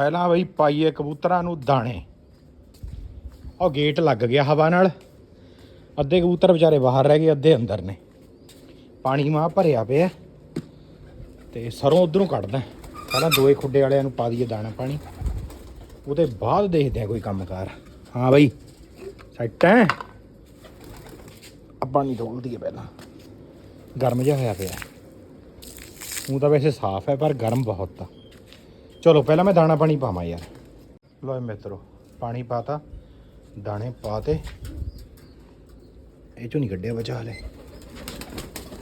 ਪਹਿਲਾਂ ਬਈ ਪਾਈਏ ਕਬੂਤਰਾਂ ਨੂੰ ਦਾਣੇ। ਉਹ ਗੇਟ ਲੱਗ ਗਿਆ ਹਵਾ ਨਾਲ। ਅੱਧੇ ਕਬੂਤਰ ਵਿਚਾਰੇ ਬਾਹਰ ਰਹਿ ਗਏ, ਅੱਧੇ ਅੰਦਰ ਨੇ। ਪਾਣੀ ਮਾਂ ਭਰਿਆ ਪਿਆ। ਤੇ ਸਰੋਂ ਉਧਰੋਂ ਕੱਢਦਾ। ਪਹਿਲਾਂ ਦੋਏ ਖੁੱਡੇ ਵਾਲਿਆਂ ਨੂੰ ਪਾ ਦਈਏ ਦਾਣਾ ਪਾਣੀ। ਉਹਦੇ ਬਾਅਦ ਦੇਖਦੇ ਆ ਕੋਈ ਕੰਮਕਾਰ। ਹਾਂ ਬਈ, ਸੈੱਟ ਹੈ। ਆ ਪਾਣੀ ਡੋਲ ਦਈਏ ਪਹਿਲਾਂ। ਗਰਮ ਜਿਹਾ ਹੋਇਆ ਪਿਆ। ਉਹ ਤਾਂ ਵੈਸੇ ਸਾਫ਼ ਹੈ, ਪਰ ਗਰਮ ਬਹੁਤ ਆ। ਚਲੋ, ਪਹਿਲਾਂ ਮੈਂ ਦਾਣਾ ਪਾਣੀ ਪਾਵਾਂ ਯਾਰ। ਲੋ ਮਿੱਤਰੋ, ਪਾਣੀ ਪਾਤਾ, ਦਾਣੇ ਪਾਤੇ। ਇਹ ਚੋਂ ਨਹੀਂ ਕੱਢਿਆ ਬਚਾ ਹਲੇ।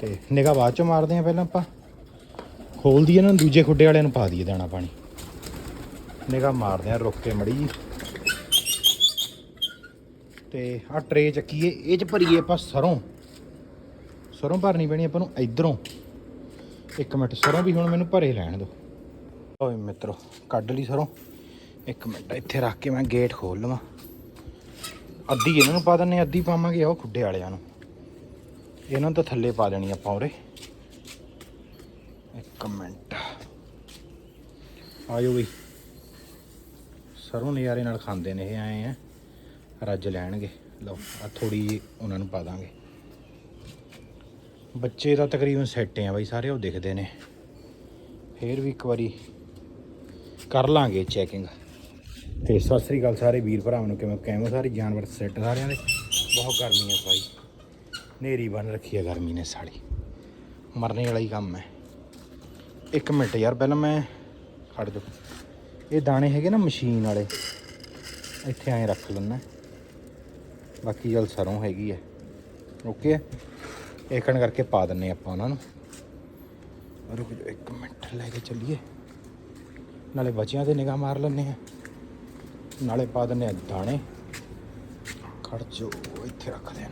ਤੇ ਨਿਗਾਹ ਬਾਅਦ ਚ ਮਾਰਦੇ ਆ ਪਹਿਲਾਂ ਆਪਾਂ। ਖੋਲ ਦਈਏ ਨਾ, ਦੂਜੇ ਖੁੱਡੇ ਵਾਲਿਆਂ ਨੂੰ ਪਾ ਦਈਏ ਦਾਣਾ ਪਾਣੀ। ਨਿਗਾਹ ਮਾਰਦੇ ਆ ਰੁੱਕ ਕੇ ਮੜੀ ਜੀ। ਤੇ ਆ ਟਰੇ ਚੱਕੀਏ, ਇਹ ਚ ਭਰੀਏ ਆਪਾਂ ਸਰੋਂ। ਸਰੋਂ ਭਰਨੀ ਪੈਣੀ ਆਪਾਂ ਨੂੰ ਇਧਰੋਂ। ਇੱਕ ਮਿੰਟ, ਸਰੋਂ ਵੀ ਹੁਣ ਮੈਨੂੰ ਭਰੇ ਲੈਣ ਦਿਓ। ਓਏ ਮਿੱਤਰੋ, ਕੱਢ ਲਈ ਸਰੋਂ। ਇੱਕ ਮਿੰਟ, ਇੱਥੇ ਰੱਖ ਕੇ ਮੈਂ ਗੇਟ ਖੋਲ ਲਵਾਂ। ਅੱਧੀ ਇਹਨਾਂ ਨੂੰ ਪਾ ਦਿੰਨੇ ਅੱਧੀ ਪਾਵਾਂਗੇ ਉਹ ਖੁੱਡੇ ਵਾਲਿਆਂ ਨੂੰ। ਇਹਨਾਂ ਨੂੰ ਤਾਂ ਥੱਲੇ ਪਾ ਦੇਣੀ ਆਪਾਂ ਉਰੇ। ਇੱਕ ਮਿੰਟ। ਆਜੋ ਵੀ ਸਰੋਂ ਨਜ਼ਾਰੇ ਨਾਲ ਖਾਂਦੇ ਨੇ ਇਹ ਆਏ ਆ। ਰੱਜ ਲੈਣਗੇ। ਲਓ ਆ ਥੋੜੀ ਉਹਨਾਂ ਨੂੰ ਪਾ ਦਾਂਗੇ। ਬੱਚੇ ਤਾਂ ਤਕਰੀਬਨ ਸੈੱਟ ਆ ਬਾਈ, ਸਾਰੇ ਉਹ ਦਿਖਦੇ ਨੇ। ਫੇਰ ਵੀ ਇੱਕ ਵਾਰੀ ਕਰ ਲਾਂਗੇ ਚੈਕਿੰਗ ਤੇ ਸਤਿ ਸ੍ਰੀ ਅਕਾਲ ਸਾਰੇ ਵੀਰ ਭਰਾਵਾਂ ਨੂੰ, ਕਿਵੇਂ ਕਿਵੇਂ ਸਾਰੇ? ਜਾਨਵਰ ਸੈੱਟ ਸਾਰਿਆਂ ਦੇ। ਬਹੁਤ ਗਰਮੀ ਹੈ ਭਾਈ। ਨੇਰੀ ਬਣ ਰੱਖੀ ਹੈ ਗਰਮੀ ਨੇ ਸਾਲੀ। ਮਰਨੇ ਵਾਲਾ ਹੀ ਕੰਮ ਹੈ। ਇੱਕ ਮਿੰਟ ਯਾਰ, ਪਹਿਲਾਂ ਮੈਂ ਖੜ ਜਾ। ਇਹ ਦਾਣੇ ਹੈਗੇ ਨਾ ਮਸ਼ੀਨ ਵਾਲੇ। ਇੱਥੇ ਐਂ ਰੱਖ ਲੈਣਾ ਬਾਕੀ ਜਲ ਸਰੋਂ ਹੈਗੀ ਹੈ ਓਕੇ ਏਕਣ ਕਰਕੇ ਪਾ ਦਿੰਨੇ ਆਪਾਂ ਉਹਨਾਂ ਨੂੰ। ਰੁਕ ਜਾ, ਇੱਕ ਮਿੰਟ ਲੈ ਕੇ ਚੱਲੀਏ। ਨਾਲੇ ਬੱਚਿਆਂ ਤੇ ਨਿਗਾਹ ਮਾਰ ਲੈਂਦੇ ਆ ਨਾਲੇ ਪਾ ਦਿੰਨੇ ਆ ਦਾਣੇ। ਖੜ ਇੱਥੇ ਰੱਖ ਦੇਣ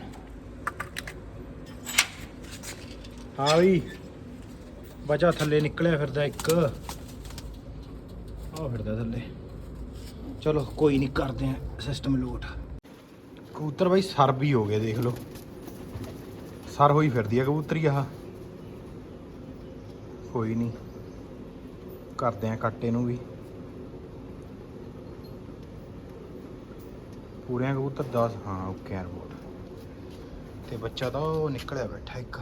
ਹਾਂ ਵੀ ਬਚਾ ਥੱਲੇ ਨਿਕਲਿਆ ਫਿਰਦਾ ਇੱਕ। ਆਹ ਫਿਰਦਾ ਥੱਲੇ। ਚਲੋ, ਕੋਈ ਨਹੀਂ, ਕਰਦੇ ਆ ਸਿਸਟਮ ਲੋਟ ਕਬੂਤਰ ਬਾਈ ਸਰ ਵੀ ਹੋ ਗਏ ਦੇਖ ਲਓ। ਸਰ ਹੋਈ ਫਿਰਦੀ ਆ ਕਬੂਤਰੀ ਆਹ। ਕੋਈ ਨਹੀਂ। ਕਰਦੇ ਆ ਕੱਟੇ ਨੂੰ ਵੀ। ਪੂਰੇ ਕਬੂਤਰ 10 ਹਾਂ ਓਕੇ ਆ ਰਿਪੋਰਟ ਤੇ ਬੱਚਾ ਤਾਂ ਉਹ ਨਿਕਲਿਆ ਬੈਠਾ ਇੱਕ।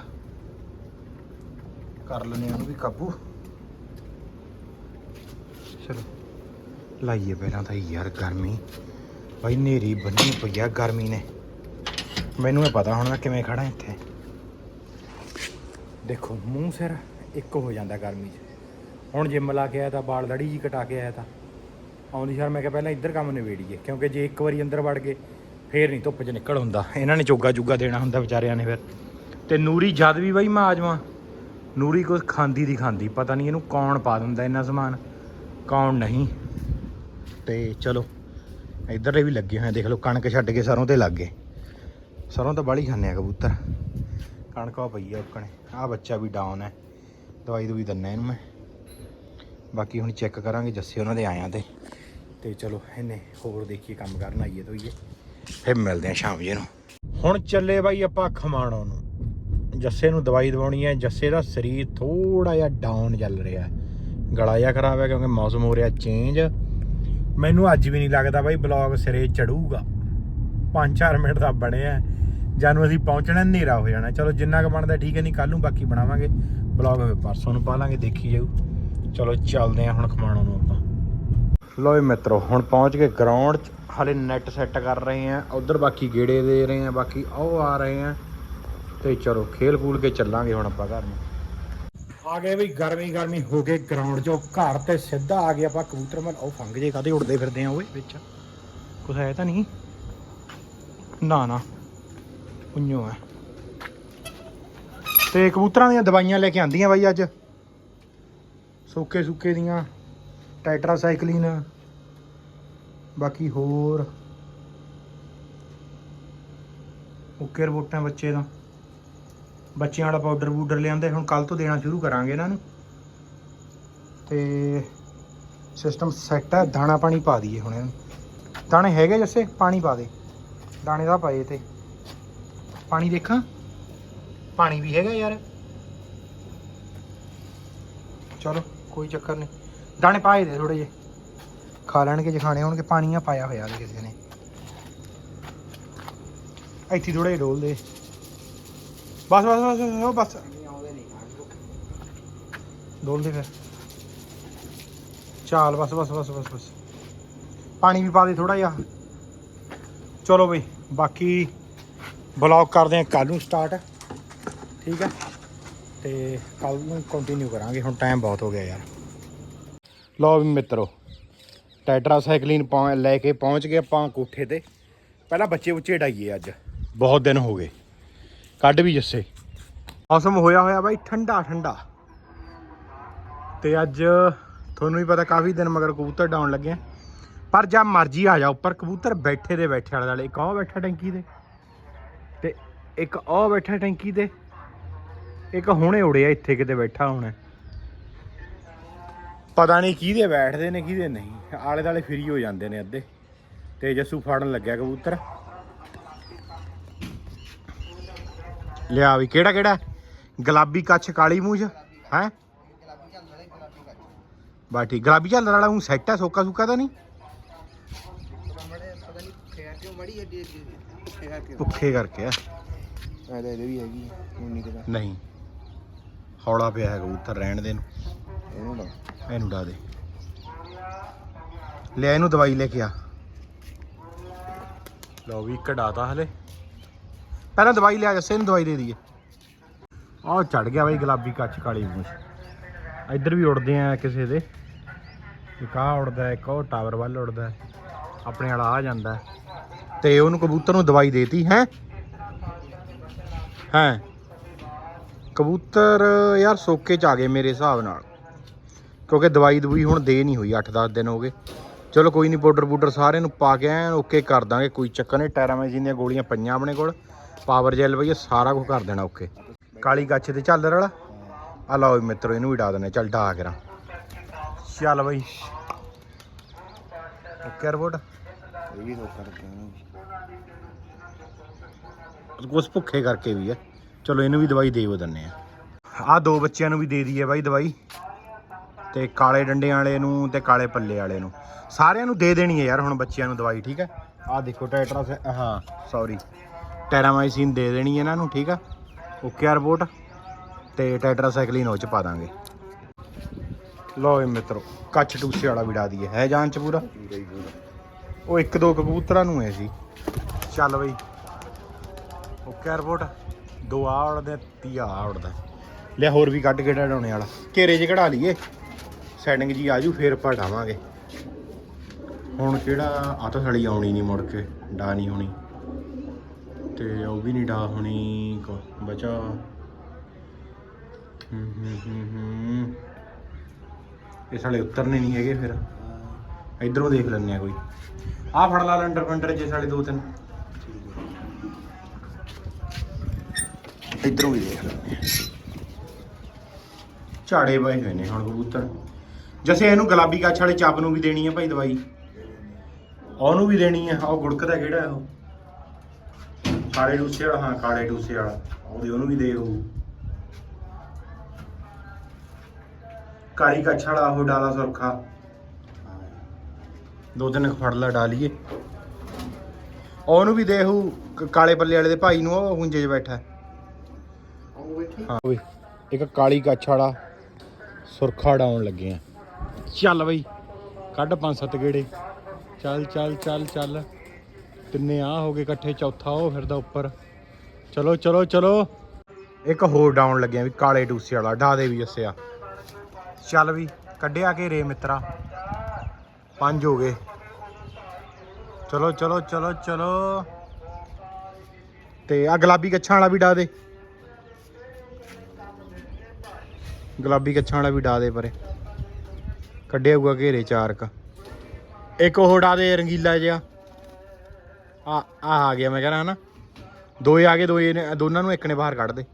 ਕਰ ਲੈਨੇ ਉਹਨੂੰ ਵੀ ਕਾਬੂ। ਚਲੋ, ਲਾਈਏ ਪਹਿਲਾਂ ਤਾਂ ਯਾਰ ਗਰਮੀ। ਬਾਈ ਨੇਰੀ ਬੰਨੀ ਪਈ ਆ ਗਰਮੀ ਨੇ। ਮੈਨੂੰ ਇਹ ਪਤਾ ਹੁਣ ਮੈਂ ਕਿਵੇਂ ਖੜਾ ਇੱਥੇ। ਦੇਖੋ, ਮੂੰਹ ਸਿਰ ਇੱਕ ਹੋ ਜਾਂਦਾ ਗਰਮੀ 'ਚ। ਹੁਣ ਜਿੰਮ ਲਾ ਕੇ ਆਇਆ ਤਾਂ ਬਾਲ ਦੜੀ ਜੀ ਕਟਾ ਕੇ ਆਇਆ ਤਾਂ। ਆਉਂਦੀ ਸ਼ਰ ਮੈਂ ਕਿਹਾ ਪਹਿਲਾਂ ਇੱਧਰ ਕੰਮ ਨਿਬੇੜੀਏ, ਕਿਉਂਕਿ ਜੇ ਇੱਕ ਵਾਰੀ ਅੰਦਰ ਵੜ ਗਏ, ਫੇਰ ਨਹੀਂ ਧੁੱਪ 'ਚ ਨਿਕਲ ਹੁੰਦਾ। ਇਹਨਾਂ ਨੇ ਚੋਗਾ ਚੁੱਗਾ ਦੇਣਾ ਹੁੰਦਾ ਵਿਚਾਰਿਆਂ ਨੇ ਫਿਰ। ਤੇ ਨੂਰੀ ਜਦ ਵੀ ਬਾਈ ਮੈਂ ਆ ਨੂਰੀ ਕੁਝ ਖਾਂਦੀ ਦੀ ਖਾਂਦੀ, ਪਤਾ ਨਹੀਂ ਇਹਨੂੰ ਕੌਣ ਪਾ ਦਿੰਦਾ ਇੰਨਾ ਸਮਾਨ, ਕੌਣ ਨਹੀਂ। ਤੇ ਚਲੋ, ਇੱਧਰਲੇ ਵੀ ਲੱਗੇ ਹੋਏ ਦੇਖ ਲਓ, ਕਣਕ ਛੱਡ ਕੇ ਸਰੋਂ ਤੇ ਲੱਗ ਗਏ। ਸਰੋਂ ਤਾਂ ਬਾਲੀ ਖਾਂਦੇ ਆ ਕਬੂਤਰ। ਕਣਕ ਆ ਪਈ ਆ ਉੱਕਣੇ ਆ ਬੱਚਾ ਵੀ ਡਾਊਨ ਹੈ ਦਵਾਈ ਦਵਾਈ ਦਿੰਨਾ ਇਹਨੂੰ ਮੈਂ। ਬਾਕੀ ਹੁਣ ਚੈੱਕ ਕਰਾਂਗੇ ਜੱਸੇ ਉਹਨਾਂ ਦੇ ਆਇਆਂ ਤੇ। ਤੇ ਚਲੋ, ਇਹਨੇ ਹੋਰ ਦੇਖੀਏ ਕੰਮ ਕਰਨ, ਆਈਏ ਤੋਈਏ ਫਿਰ ਮਿਲਦੇ ਆ ਸ਼ਾਮ ਜੇ ਨੂੰ। ਹੁਣ ਚੱਲੇ ਬਾਈ ਆਪਾਂ ਖਮਾਣੋ ਨੂੰ। ਜੱਸੇ ਨੂੰ ਦਵਾਈ ਦਵਾਉਣੀ ਹੈ। ਜੱਸੇ ਦਾ ਸਰੀਰ ਥੋੜਾ ਜਿਹਾ ਡਾਊਨ ਚੱਲ ਰਿਹਾ ਗਲਾ ਜਿਹਾ ਖਰਾਬ ਹੈ ਕਿਉਂਕਿ ਮੌਸਮ ਹੋ ਰਿਹਾ ਚੇਂਜ ਮੈਨੂੰ ਅੱਜ ਵੀ ਨਹੀਂ ਲੱਗਦਾ ਬਾਈ ਬਲੌਗ ਸਿਰੇ ਚੜੂਗਾ। 5-4 ਮਿੰਟ ਦਾ ਬਣਿਆ ਜਾਨੂੰ ਅਸੀਂ ਪਹੁੰਚਣਾ ਹਨੇਰਾ ਹੋ ਜਾਣਾ। ਚਲੋ ਜਿੰਨਾ ਕੁ ਬਣਦਾ ਠੀਕ ਹੈ, ਨਹੀਂ ਕੱਲ ਨੂੰ ਬਾਕੀ ਬਣਾਵਾਂਗੇ। ਬਲੌਗ ਪਰਸੋਂ ਨੂੰ ਪਾ ਲਾਂਗੇ, ਦੇਖੀ ਜਾਊ। ਚਲੋ ਚੱਲਦੇ ਆ ਹੁਣ ਖਮਾਣੋ ਨੂੰ ਆਪਾਂ। ਲੋ ਮਿੱਤਰੋ ਹੁਣ ਪਹੁੰਚ ਗਏ ਗਰਾਊਂਡ 'ਚ। ਹਾਲੇ ਨੈਟ ਸੈੱਟ ਕਰ ਰਹੇ ਆ ਉਧਰ ਬਾਕੀ ਗੇੜੇ ਦੇ ਰਹੇ ਆ ਬਾਕੀ ਉਹ ਆ ਰਹੇ ਆ ਤੇ ਚਲੋ ਖੇਲ ਖੂਲ ਕੇ ਚੱਲਾਂਗੇ ਹੁਣ ਆਪਾਂ ਘਰ ਨੂੰ। ਆ ਗਏ ਵੀ ਗਰਮੀ ਗਰਮੀ ਹੋ ਕੇ ਗਰਾਊਂਡ 'ਚੋਂ। ਘਰ ਤੇ ਸਿੱਧਾ ਆ ਗਏ ਆਪਾਂ ਕਬੂਤਰ ਮਨ। ਉਹ ਫੰਗ ਜੇ ਕਾਦੇ ਉੜਦੇ ਫਿਰਦੇ ਆ ਓਏ ਵਿੱਚ। ਕੁਛ ਹੈ ਤਾਂ ਨਹੀਂ। ਨਾ ਨਾ। ਉਈਓ ਹੈ। ਤੇ ਕਬੂਤਰਾਂ ਦੀਆਂ ਦਵਾਈਆਂ ਲੈ ਕੇ ਆਂਦੀਆਂ ਬਾਈ ਅੱਜ? ਸੋਕੇ ਸੁੱਕੇ ਦੀਆਂ ਟੈਟਰਾਸਾਈਕਲਿਨ ਬਾਕੀ ਹੋਰ ਓਕੇ ਰਬੋਟਾਂ ਬੱਚੇ ਦਾ। ਬੱਚਿਆਂ ਵਾਲਾ ਪਾਊਡਰ ਬੂਡਰ ਲਿਆਂਦੇ, ਹੁਣ ਕੱਲ ਤੋਂ ਦੇਣਾ ਸ਼ੁਰੂ ਕਰਾਂਗੇ ਇਹਨਾਂ ਨੂੰ। ਤੇ ਸਿਸਟਮ ਸੈੱਟ ਹੈ ਦਾਣਾ ਪਾਣੀ ਪਾ ਦਈਏ ਹੁਣ ਇਹਨੂੰ ਦਾਣੇ ਹੈਗੇ ਜੱਸੇ? ਪਾਣੀ ਪਾ ਦੇ। ਦਾਣੇ ਦਾ ਪਾਏ ਤੇ। ਪਾਣੀ ਦੇਖਾਂ? ਪਾਣੀ ਵੀ ਹੈਗਾ ਯਾਰ। ਚਲੋ। ਕੋਈ ਚੱਕਰ ਨਹੀਂ। ਦਾਣੇ ਪਾਏ ਦੇ ਥੋੜੇ ਜਿਹੇ। ਖਾ ਲੈਣਗੇ ਜੇ ਖਾਣੇ ਹੋਣਗੇ ਪਾਣੀਆਂ ਪਾਇਆ ਹੋਇਆ ਕਿਸੇ ਨੇ। ਇੱਥੇ ਥੋੜਾ ਜਿਹਾ ਡੋਲ ਦੇ ਬਸ ਬਸ ਬਸ ਬਸ, ਉਹ ਬਸ। ਡੋਲ ਦੇ ਫਿਰ। ਚਾਲ ਬਸ ਬਸ ਬਸ ਬਸ ਬਸ। ਪਾਣੀ ਵੀ ਪਾ ਦੇ ਥੋੜਾ ਜਿਹਾ। ਚਲੋ ਬਈ ਬਾਕੀ ਬਲੌਗ ਕਰਦੇ ਆ ਕੱਲ ਨੂੰ ਸਟਾਰਟ ਠੀਕ ਹੈ? ਤੇ ਕੱਲ ਨੂੰ ਕੰਟੀਨਿਊ ਕਰਾਂਗੇ। ਹੁਣ ਟਾਈਮ ਬਹੁਤ ਹੋ ਗਿਆ ਯਾਰ। ਲਓ ਵੀ ਮਿੱਤਰੋ, ਟੈਟਰਾ ਸਾਈਕਲਿਨ ਲੈ ਕੇ ਪਹੁੰਚ ਗਏ ਆਪਾਂ ਕੋਠੇ ਤੇ। ਪਹਿਲਾਂ ਬੱਚੇ ਉੱਚੇ ਡਾਈਏ ਅੱਜ। ਬਹੁਤ ਦਿਨ ਹੋ ਗਏ। ਕੱਢ ਵੀ ਜੱਸੇ। ਮੌਸਮ ਹੋਇਆ ਹੋਇਆ ਬਾਈ ਠੰਡਾ ਠੰਡਾ। ਤੇ ਅੱਜ ਤੁਹਾਨੂੰ ਵੀ ਪਤਾ ਕਾਫੀ ਦਿਨ ਮਗਰ ਕਬੂਤਰ ਡਾਉਣ ਲੱਗੇ ਆ। ਪਰ ਜਾਂ ਮਰਜ਼ੀ ਆ ਜਾ ਉੱਪਰ, ਕਬੂਤਰ ਬੈਠੇ ਦੇ ਬੈਠੇ ਵਾਲੇ ਵਾਲੇ। ਇੱਕ ਉਹ ਬੈਠਾ ਟੈਂਕੀ ਤੇ। ਤੇ ਇੱਕ ਉਹ ਬੈਠਾ ਟੈਂਕੀ ਤੇ। ਇੱਕ ਹੁਣੇ ਉੜਿਆ ਇੱਥੇ ਕਿਤੇ ਬੈਠਾ ਹੁਣ। ਪਤਾ ਨਹੀਂ ਕਿਹਦੇ ਬੈਠਦੇ ਨੇ ਕਿਹਦੇ ਨਹੀਂ। ਆਲੇ ਦਾਲੇ ਫਰੀ ਹੋ ਜਾਂਦੇ ਨੇ ਅੱਧੇ। ਤੇ ਜੱਸੂ ਫੜਨ ਲੱਗਿਆ ਕਬੂਤਰ। ਲਿਆ ਵੀ ਕਿਹੜਾ ਕਿਹੜਾ? ਗੁਲਾਬੀ ਕੱਛ ਕਾਲੀ ਮੂੰਝ ਹੈ? ਬਾਟੀ ਗੁਲਾਬੀ ਝਾਲਰ ਵਾਲਾ ਉਹ ਸੈੱਟ ਹੈ ਸੋਕਾ ਸੁੱਕਾ ਤਾਂ ਨਹੀਂ? ਭੁੱਖੇ ਕਰਕੇ ਆ। ਇਹਦੇ ਵੀ ਹੈਗੀ ਨਹੀਂ। ਹੌਲਾ ਪਿਆ ਹੈ ਕਬੂਤਰ ਰਹਿਣ ਦੇ ਨੂੰ। ਇਹਨੂੰ ਨਾ ਇਹਨੂੰ ਡਾ ਦੇ। ਲੈ ਇਹਨੂੰ ਦਵਾਈ ਲੈ ਕੇ ਆ। ਲਓ ਵੀ ਕਢਾਤਾ ਹਲੇ। ਪਹਿਲਾਂ ਦਵਾਈ ਲਿਆ ਜੱਸੇ ਨੂੰ ਦਵਾਈ ਦੇ ਦਈਏ। ਆਹ ਚੜ ਗਿਆ ਬਈ ਗੁਲਾਬੀ ਕੱਚ ਕਾਲੀ ਮੂੰਛ ਇੱਧਰ ਵੀ ਉੜਦੇ ਆ ਕਿਸੇ ਦੇ। ਇੱਕ ਆਹ ਉੜਦਾ ਇੱਕ ਉਹ ਟਾਵਰ ਵੱਲ ਉੜਦਾ ਆਪਣੇ ਵਾਲਾ ਆ ਜਾਂਦਾ। ਤੇ ਉਹਨੂੰ ਕਬੂਤਰ ਨੂੰ ਦਵਾਈ ਦੇਤੀ ਹੈ? ਹੈ? ਕਬੂਤਰ ਯਾਰ ਸੋਕੇ ਚ ਆ ਗਏ ਮੇਰੇ ਹਿਸਾਬ ਨਾਲ। ਕਿਉਂਕਿ ਦਵਾਈ ਦਵਾਈ ਹੁਣ ਦੇ ਨਹੀਂ ਹੋਈ 8-10 ਦਿਨ ਹੋ ਗਏ। ਚਲੋ ਕੋਈ ਨਹੀਂ ਪਾਊਡਰ ਪੂਡਰ ਸਾਰਿਆਂ ਨੂੰ ਪਾ ਕੇ ਐਨ ਓਕੇ ਕਰ ਦਾਂਗੇ ਕੋਈ ਚੱਕਰ ਨਹੀਂ। ਟੈਰਾਮੈਜਿਨ ਦੀਆਂ ਗੋਲੀਆਂ ਪਈਆਂ ਆਪਣੇ ਕੋਲ ਪਾਵਰ ਜੈਲ ਬਈ ਸਾਰਾ ਕੁਝ ਕਰ ਦੇਣਾ ਓਕੇ। ਕਾਲੀ ਗੱਛ ਤੇ ਝਾਲਰ ਵਾਲਾ ਆ ਲਓ ਮਿੱਤਰੋ ਇਹਨੂੰ ਵੀ ਡਾ ਦਿੰਦੇ ਚੱਲ ਡਾ ਕਰਾਂ। ਚੱਲ ਬਈ। Okay report. ਇਹ ਵੀ ਧੋਖਾ ਰੱਖਿਆ ਨਾ ਭੁੱਖੇ ਕਰਕੇ ਵੀ ਹੈ ਚਲੋ ਇਹਨੂੰ ਵੀ ਦਵਾਈ ਦੇ ਦਿੰਨੇ ਆ। ਆ ਦੋ ਬੱਚਿਆਂ ਨੂੰ ਵੀ ਦੇ ਦਈਏ ਬਾਈ ਦਵਾਈ। ਤੇ ਕਾਲੇ ਡੰਡਿਆਂ ਵਾਲੇ ਨੂੰ ਤੇ ਕਾਲੇ ਪੱਲੇ ਵਾਲੇ ਨੂੰ। ਸਾਰਿਆਂ ਨੂੰ ਦੇ ਦੇਣੀ ਹੈ ਯਾਰ ਹੁਣ ਬੱਚਿਆਂ ਨੂੰ ਦਵਾਈ, ਠੀਕ ਹੈ ਆ ਦੇਖੋ ਟੈਟਰਾ ਹਾਂ ਸੌਰੀ ਟੈਰਾਮਾਈਸਿਨ ਦੇ ਦੇਣੀ ਹੈ ਇਹਨਾਂ ਨੂੰ, ਠੀਕ ਆ? Okay report. ਤੇ ਟੈਟਰਾਸਾਈਕਲਿਨ ਉਹ ਚ ਪਾ ਦਾਂਗੇ। ਲਓ ਇਹ ਮਿੱਤਰੋ, ਕੱਚ ਟੂਸੇ ਵਾਲਾ ਵੀ ਡਾ ਦਈਏ। ਹੈ ਜਾਨ ਚ ਪੂਰਾ? ਉਹ ਇੱਕ ਦੋ ਕਬੂਤਰਾਂ ਨੂੰ ਹੈ ਸੀ ਚੱਲ ਬਈ। Okay report. ਦੋ ਆ ਉੜਦੇ ਤੀਆ ਆ ਉੜਦਾ ਲਿਆ ਹੋਰ ਵੀ ਕੱਢ ਕੇ ਢਾਉਣੇ ਵਾਲਾ। ਘੇਰੇ 'ਚ ਕਢਾ ਲਈਏ। ਸੈਟਿੰਗ ਜੀ ਆਜੂ ਫੇਰ ਪੜਾਵਾਂਗੇ ਹੁਣ ਕਿਹੜਾ ਆ ਤਾਂ ਸਾਲੀ ਆਉਣੀ ਨਹੀਂ ਮੁੜ ਕੇ ਡਾ ਨਹੀਂ ਹੋਣੀ। ਤੇ ਉਹ ਵੀ ਨਹੀਂ ਡਾ ਹੋਣੀ ਬਚਾ। ਹੂੰ ਹੂੰ ਹੂੰ ਹੂੰ। ਇਹ ਸਾਲੇ ਉਤਰਨੇ ਨਹੀਂ ਹੈਗੇ ਫਿਰ। ਇਧਰੋਂ ਦੇਖ ਲੈਂਦੇ ਆ ਕੋਈ। ਆ ਫੜ ਲਾ ਲੰਡਰ ਫੰਡਰ ਜੇ ਸਾਲੇ ਦੋ ਤਿੰਨ। ਇਧਰੋਂ ਵੀ ਦੇਖ ਲੈਂਦੇ ਝਾੜੇ ਪਏ ਹੋਏ ਨੇ ਹੁਣ ਕਬੂਤਰ। ਜੈਸੇ ਇਹਨੂੰ ਗੁਲਾਬੀ ਕੱਛ ਵਾਲੇ ਚੱਬ ਨੂੰ ਵੀ ਦੇਣੀ ਹੈ ਭਾਈ ਦਵਾਈ। ਉਹਨੂੰ ਵੀ ਦੇਣੀ ਹੈ ਉਹ ਗੁੜਕਦਾ ਕਿਹੜਾ ਹੈ ਕਾਲੇ ਡੂਸੇ ਵਾਲਾ, ਹਾਂ, ਕਾਲੇ ਡੂਸੇ ਵਾਲਾ। ਉਹਦੀ ਉਹਨੂੰ ਵੀ ਦੇ ਉਹ। ਕਾਲੀ ਕੱਛ ਵਾਲਾ, ਉਹ ਡਾਲਾ ਸੁਰਖਾ। ਦੋ ਤਿੰਨ ਕੁ ਫੜ ਲੈ ਡਾਲੀਏ ਉਹਨੂੰ ਵੀ ਦੇਹੂ ਕਾਲੇ ਪੱਲੇ ਵਾਲੇ ਦੇ ਭਾਈ ਨੂੰ, ਉਹ ਹੁੰਜੇ 'ਚ ਬੈਠਾ। ਹਾਂ। ਓਏ ਇੱਕ ਕਾਲੀ ਕੱਛ ਵਾਲਾ ਸੁਰਖਾ ਡਾਉਣ ਲੱਗੇ ਆ। ਚੱਲ ਬਈ, ਕੱਢ ਪੰਜ ਸੱਤ ਗੇੜੇ। ਚੱਲ ਚੱਲ ਚੱਲ ਚੱਲ। ਤਿੰਨੇ ਆ ਹੋ ਗਏ ਇਕੱਠੇ, ਚੌਥਾ ਉਹ ਫਿਰਦਾ ਉੱਪਰ। ਚਲੋ ਚਲੋ ਚਲੋ। ਇੱਕ ਹੋਰ ਡਾਉਣ ਲੱਗਿਆ ਵੀ ਕਾਲੇ ਡੂਸੇ ਵਾਲਾ, ਡਾ ਦੇ ਵੀ ਅਸਿਆ ਚੱਲ ਵੀ, ਕੱਢਿਆ ਕੇ ਰੇ ਮਿੱਤਰਾ। ਪੰਜ ਹੋ ਗਏ। ਚਲੋ ਚਲੋ ਚਲੋ ਚਲੋ। ਤੇ ਆ ਗੁਲਾਬੀ ਕੱਛਾਂ ਵਾਲਾ ਵੀ ਡਾ ਦੇ। ਗੁਲਾਬੀ ਕੱਛਾਂ ਵਾਲਾ ਵੀ ਡਾ ਦੇ ਪਰੇ। ਕੱਢਿਆ ਹੋਊਗਾ ਘੇਰੇ ਚਾਰ ਕ ਇੱਕ ਉਹ ਡਾ ਦੇ ਰੰਗੀਲਾ ਜਿਹਾ। ਆ ਆ ਆ ਗਿਆ ਮੈਂ ਕਹਿੰਦਾ ਨਾ ਦੋਏ ਆ ਗਏ, ਦੋਏ ਦੋਨਾਂ ਨੂੰ ਇੱਕ ਨੇ ਬਾਹਰ ਕੱਢ ਦੇ।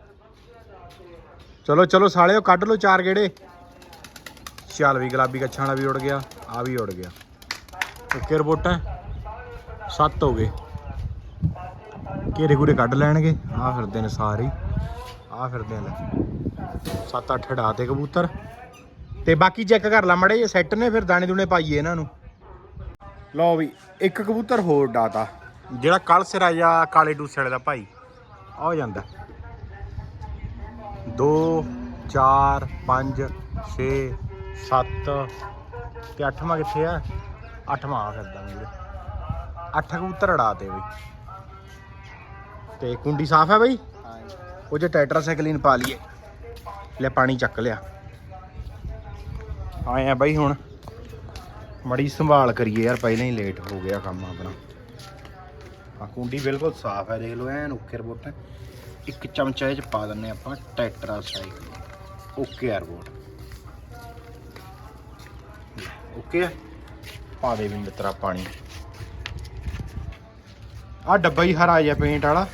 ਚਲੋ ਚਲੋ ਸਾਲਿਓ, ਕੱਢ ਲਓ ਚਾਰ ਗੇੜੇ। ਚੱਲ ਵੀ ਗੁਲਾਬੀ ਕੱਛਾਂ ਵਾਲਾ ਵੀ ਉੜ ਗਿਆ ਆ ਵੀ ਉੜ ਗਿਆ। ਓਕੇ ਰਿਪੋਰਟਾਂ ਸੱਤ ਹੋ ਗਏ। ਘੇਰੇ ਘੂਰੇ ਕੱਢ ਲੈਣਗੇ। ਆ ਫਿਰਦੇ ਨੇ ਸਾਰੇ ਆ ਫਿਰਦੇ ਨੇ ਸੱਤ ਅੱਠ ਢਾ ਤੇ ਕਬੂਤਰ। ਤੇ ਬਾਕੀ ਚੈੱਕ ਕਰ ਲਾ ਮੜੇ ਜੇ ਸੈੱਟ ਨੇ, ਫਿਰ ਦਾਣੇ ਦੂਣੇ ਪਾਈਏ ਇਹਨਾਂ ਨੂੰ। ਲਓ ਵੀ, ਇੱਕ ਕਬੂਤਰ ਹੋਰ ਡਾਤਾ ਜਿਹੜਾ ਕੱਲ ਸਿਰਾ ਜਾਂ ਕਾਲੇ ਡੂਸੇ ਵਾਲੇ ਦਾ ਭਾਈ। ਆ ਹੋ ਜਾਂਦਾ। 2 4 5 6 7 ਤੇ 8ਵਾਂ ਕਿੱਥੇ ਆ? 8ਵਾਂ ਆ ਫਿਰਦਾ ਮੇਰੇ 8 ਕਬੂਤਰ ਉਡਾਤੇ ਬਈ। ਤੇ ਕੁੰਡੀ ਸਾਫ਼ ਹੈ ਬਈ? ਉਹ ਜੇ ਟੈਟਰਾਸਾਈਕਲਿਨ ਪਾ ਲਈਏ। ਲੈ ਪਾਣੀ ਚੱਕ ਲਿਆ। ਆਏ ਆ ਬਾਈ ਹੁਣ। ਮੜੀ ਸੰਭਾਲ ਕਰੀਏ ਯਾਰ, ਪਹਿਲਾਂ ਹੀ ਲੇਟ ਹੋ ਗਿਆ ਕੰਮ ਆਪਣਾ। ਆ ਕੁੰਡੀ ਬਿਲਕੁਲ ਸਾਫ਼ ਹੈ, ਦੇਖ ਲਓ, ਐਨ ਓਕੇ ਰਿਪੋਰਟ ਹੈ। ਇੱਕ ਚਮਚਾ ਇਹ ਚ ਪਾ ਦਿੰਨੇ ਆਪਾਂ ਟੈਟਰਾਸਾਈਕਲਿਨ ਓਕੇ ਆ ਰਿਪੋਰਟ ਓਕੇ ਆ। ਪਾ ਦੇ ਵੀ ਮਿੱਤਰਾ ਪਾਣੀ। ਆ ਡੱਬਾ ਹੀ ਹਰਾ ਜਿਹਾ ਪੇਂਟ ਵਾਲਾ।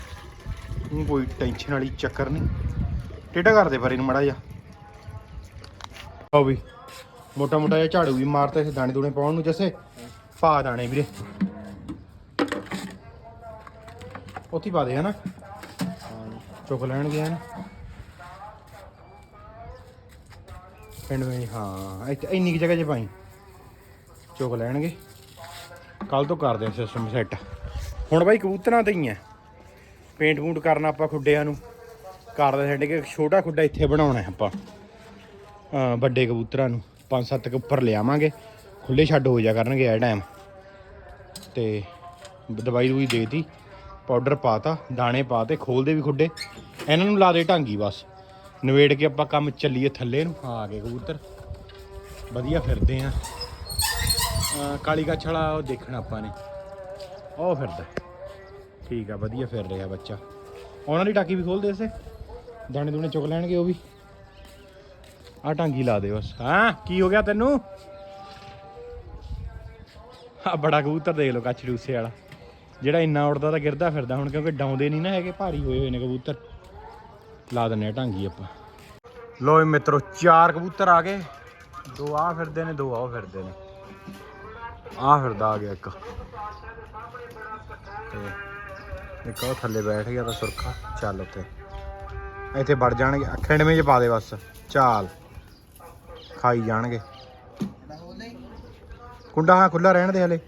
ਊਂ ਕੋਈ ਟੈਨਸ਼ਨ ਵਾਲੀ ਚੱਕਰ ਨਹੀਂ। ਟੇਢਾ ਕਰਦੇ ਪਰ ਇਹਨੂੰ ਮੜਾ ਜਾ ਆਓ ਵੀ ਮੋਟਾ ਮੋਟਾ ਜਿਹਾ ਝਾੜੂ ਵੀ ਮਾਰਤਾ ਇਸ ਦਾਣੇ ਦੂਣੇ ਪਾਉਣ ਨੂੰ ਜੈਸੇ। ਪਾ ਦਾਣੇ ਵੀਰੇ। ਉੱਥੇ ਹੀ ਪਾ ਦੇ ਹਨਾ। ਚੁੱਕ ਲੈਣਗੇ ਗਿਆ ਨਾ ਪਿੰਡ ਵਿੱਚ, ਹਾਂ, ਇੱਥੇ ਇੰਨੀ ਕੁ ਜਗ੍ਹਾ 'ਚ ਪਾਈ ਚੁੱਕ ਲੈਣਗੇ। ਕੱਲ ਤੋਂ ਕਰਦੇ ਆ ਸਿਸਟਮ ਸੈੱਟ ਹੁਣ ਬਾਈ ਕਬੂਤਰਾਂ ਤੇ ਹੀ ਆ ਪੇਂਟ ਪੂੰਟ ਕਰਨਾ ਆਪਾਂ ਖੁੱਡਿਆਂ ਨੂੰ। ਘਰ ਦਾ ਛੱਡ ਕੇ ਛੋਟਾ ਖੁੱਡਾ ਇੱਥੇ ਬਣਾਉਣਾ ਹੈ ਆਪਾਂ। ਵੱਡੇ ਕਬੂਤਰਾਂ ਨੂੰ ਪੰਜ ਸੱਤ ਕੁ ਉੱਪਰ ਲਿਆਵਾਂਗੇ। ਖੁੱਲੇ ਛੱਡ ਹੋ ਜਾ ਕਰਨਗੇ ਇਹ ਟਾਈਮ ਤੇ ਦਵਾਈ ਦੂਈ ਦੇਤੀ ਪਾਊਡਰ ਪਾਤਾ, ਦਾਣੇ ਪਾਤੇ ਖੋਲਦੇ ਵੀ ਖੁੱਡੇ। ਇਹਨਾਂ ਨੂੰ ਲਾ ਦੇ ਢਾਂਗੀ ਬਸ। ਨਵੇੜ ਕੇ ਆਪਾਂ ਕੰਮ ਚੱਲੀਏ ਥੱਲੇ ਨੂੰ। ਆ ਗਏ ਕਬੂਤਰ। ਵਧੀਆ ਫਿਰਦੇ ਆ। ਕਾਲੀ ਕੱਛ ਵਾਲਾ ਉਹ ਦੇਖਣਾ ਆਪਾਂ ਨੇ। ਉਹ ਫਿਰਦਾ। ਠੀਕ ਆ ਵਧੀਆ ਫਿਰ ਰਿਹਾ ਬੱਚਾ। ਉਹਨਾਂ ਦੀ ਟਾਕੀ ਵੀ ਖੋਲ ਦੇ ਇਸੇ? ਦਾਣੇ ਦੂਣੇ ਚੁੱਕ ਲੈਣਗੇ ਉਹ ਵੀ। ਆ ਟਾਂਗੀ ਲਾ ਦੇ ਬਸ। ਹਾਂ? ਕੀ ਹੋ ਗਿਆ ਤੈਨੂੰ? ਆ ਬੜਾ ਕਬੂਤਰ ਦੇਖ ਲਓ ਕੱਚ ਡੂਸੇ ਵਾਲਾ। ਜਿਹੜਾ ਇੰਨਾ ਉੜਦਾ ਤਾਂ ਗਿਰਦਾ ਫਿਰਦਾ ਹੁਣ ਕਿਉਂਕਿ ਡਾਉਂਦੇ ਨਹੀਂ ਨਾ ਹੈਗੇ ਭਾਰੀ ਹੋਏ ਹੋਏ ਨੇ ਕਬੂਤਰ। ਲਾ ਦਿੰਨੇ ਢਾਂਗੀ ਆਪਾਂ। ਲੋ ਮਿੱਤਰੋ ਚਾਰ ਕਬੂਤਰ ਆ ਗਏ। ਦੋ ਆ ਫਿਰਦੇ ਨੇ ਦੋ ਆ ਉਹ ਫਿਰਦੇ ਨੇ। ਆ ਫਿਰਦਾ ਆ ਗਿਆ ਇੱਕ। ਤੇ ਇੱਕ ਉਹ ਥੱਲੇ ਬੈਠ ਗਿਆ ਤਾਂ ਸੁਰਖਾ। ਚੱਲ ਉੱਤੇ। ਇੱਥੇ ਵੜ ਜਾਣਗੇ। ਖਿੰਡਵੇਂ ਚ ਪਾ ਦੇ ਬਸ। ਚਾਲ। ਖਾਈ ਜਾਣਗੇ। ਕੁੰਡਾ ਹਾਂ ਖੁੱਲਾ ਰਹਿਣ ਦੇ ਹਲੇ।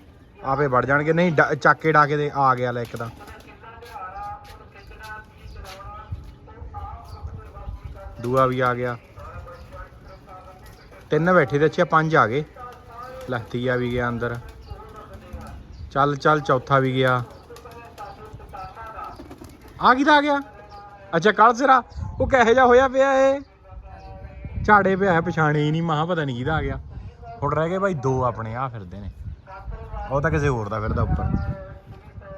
ਆਪੇ ਵੜ ਜਾਣਗੇ। ਨਹੀਂ, ਡਾ- ਚੱਕ ਕੇ ਡਾਕੇ ਦੇ। ਆ ਗਿਆ ਲੈ ਇੱਕ ਤਾਂ। ਦੂਆ ਵੀ ਆ ਗਿਆ। ਤਿੰਨ ਬੈਠੇ ਤੇ ਅੱਛਾ ਪੰਜ ਆ ਗਏ। ਲੈ ਵੀ ਗਿਆ ਅੰਦਰ। ਚੱਲ ਚੱਲ, ਚੌਥਾ ਵੀ ਗਿਆ। ਆ ਕਿਦਾ ਆ ਗਿਆ? ਅੱਛਾ ਕੱਲ ਸਿਰਾ। ਉਹ ਕਹੇ ਜਾ ਹੋਇਆ ਪਿਆ ਇਹ? ਝਾੜੇ ਪਿਆ ਹੈ, ਪਛਾਣੇ ਹੀ ਨਹੀਂ ਮਹਾ ਪਤਾ ਨਹੀਂ ਕਿਹਦਾ ਆ ਗਿਆ। ਹੁਣ ਰਹਿ ਗਏ ਭਾਈ ਦੋ ਆਪਣੇ ਆ ਫਿਰਦੇ ਨੇ। ਉਹ ਤਾਂ ਕਿਸੇ ਹੋਰ ਦਾ ਫਿਰਦਾ ਉੱਪਰ।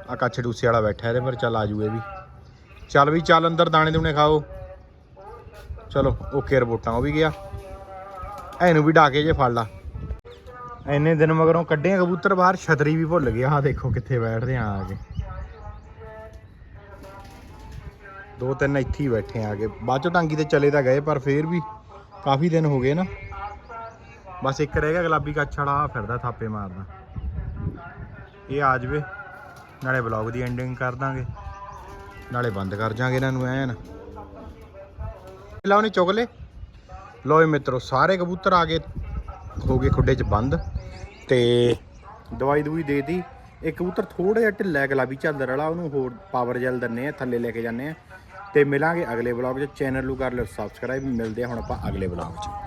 ਆ ਕੱਛ ਡੂਸੇ ਵਾਲਾ ਬੈਠਾ ਇਹਦੇ ਪਰ, ਚੱਲ ਆ ਜੂ ਇਹ ਵੀ। ਚੱਲ ਵੀ, ਚੱਲ ਅੰਦਰ ਦਾਣੇ ਦੂਣੇ ਖਾਓ। ਚਲੋ ਓਕੇ ਰਿਪੋਰਟਾਂ ਉਹ ਵੀ ਗਿਆ। ਇਹਨੂੰ ਵੀ ਡਾਕੇ ਜੇ ਫੜ ਲਾ। ਇੰਨੇ ਦਿਨ ਮਗਰੋਂ ਕੱਢੇ ਕਬੂਤਰ ਬਾਹਰ, ਛਤਰੀ ਵੀ ਭੁੱਲ ਗਿਆ ਆ ਦੇਖੋ ਕਿੱਥੇ ਬੈਠਦੇ ਆ ਆ ਕੇ। ਦੋ ਤਿੰਨ ਇੱਥੇ ਹੀ ਬੈਠੇ ਆ ਆ ਕੇ। ਬਾਅਦ ਚੋਂ ਟਾਂਗੀ ਤੇ ਚਲੇ ਤਾਂ ਗਏ, ਪਰ ਫੇਰ ਵੀ ਕਾਫੀ ਦਿਨ ਹੋ ਗਏ ਨਾ। ਬਸ ਇੱਕ ਰਹਿ ਗਿਆ ਗੁਲਾਬੀ ਕੱਛ ਵਾਲਾ ਫਿਰਦਾ ਥਾਪੇ ਮਾਰਦਾ। ਇਹ ਆ ਜਵੇ। ਨਾਲੇ ਵਲੌਗ ਦੀ ਐਂਡਿੰਗ ਕਰ ਦਾਂਗੇ। ਨਾਲੇ ਬੰਦ ਕਰ ਜਾਾਂਗੇ ਇਹਨਾਂ ਨੂੰ ਐਨ ਲਾਉਣੀ ਚੁਗ ਲੈ ਲੋ ਮਿੱਤਰੋ, ਸਾਰੇ ਕਬੂਤਰ ਆ ਗਏ, ਹੋ ਗਏ ਖੁੱਡੇ 'ਚ ਬੰਦ। ਤੇ ਦਵਾਈ ਦੂਈ ਦੇਤੀ। ਇੱਕ ਕਬੂਤਰ ਥੋੜਾ ਜਿਹਾ ਢਿੱਲਾ ਗੁਲਾਬੀ ਝਾਲਰ ਵਾਲਾ, ਉਹਨੂੰ ਹੋਰ ਪਾਵਰ ਜੈਲ ਦਿੰਨੇ ਆ, ਥੱਲੇ ਲੈ ਕੇ ਜਾਂਦੇ ਆ। ਤੇ ਮਿਲਾਂਗੇ ਅਗਲੇ ਵਲੌਗ 'ਚ। ਚੈਨਲ ਨੂੰ ਕਰ ਲਿਓ ਸਬਸਕ੍ਰਾਈਬ ਮਿਲਦੇ ਆ ਹੁਣ ਆਪਾਂ ਅਗਲੇ ਵਲੌਗ 'ਚ।